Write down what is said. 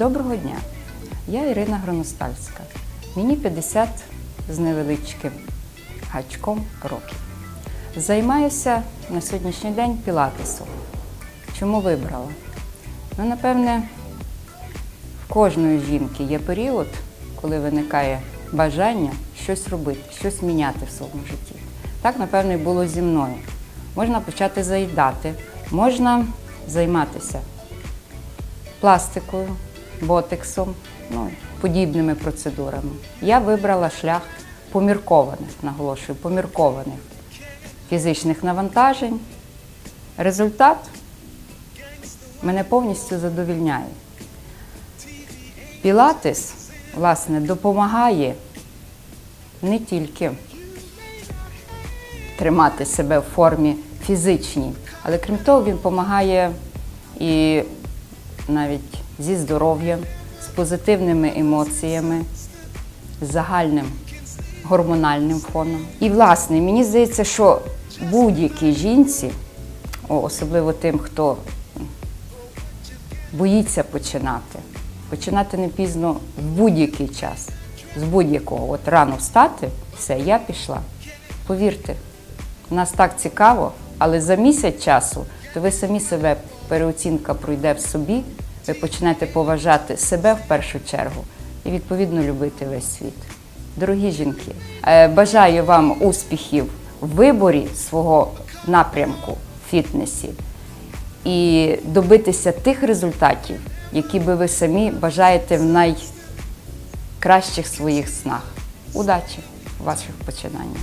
Доброго дня! Я Ірина Гроностальська. Мені 50 з невеличким гачком років. Займаюся на сьогоднішній день пілатесом. Чому вибрала? Ну, напевне, в кожної жінки є період, коли виникає бажання щось робити, щось міняти в своєму житті. Так, напевно, і було зі мною. Можна почати заїдати, можна займатися пластикою, ботексом, ну, подібними процедурами. Я вибрала шлях поміркованих, наголошую, поміркованих фізичних навантажень. Результат мене повністю задовільняє. Пілатес, власне, допомагає не тільки тримати себе в формі фізичній, але крім того, він допомагає і навіть зі здоров'ям, з позитивними емоціями, з загальним гормональним фоном. І, власне, мені здається, що будь-якій жінці, особливо тим, хто боїться починати, починати не пізно в будь-який час, з будь-якого. От рано встати, все, я пішла. Повірте, нас так цікаво, але за місяць часу, то ви самі себе переоцінка пройде в собі, ви почнете поважати себе в першу чергу і відповідно любити весь світ. Дорогі жінки, е, бажаю вам успіхів в виборі свого напрямку в фітнесі і добитися тих результатів, які би ви самі бажаєте в найкращих своїх снах. Удачі в ваших починаннях!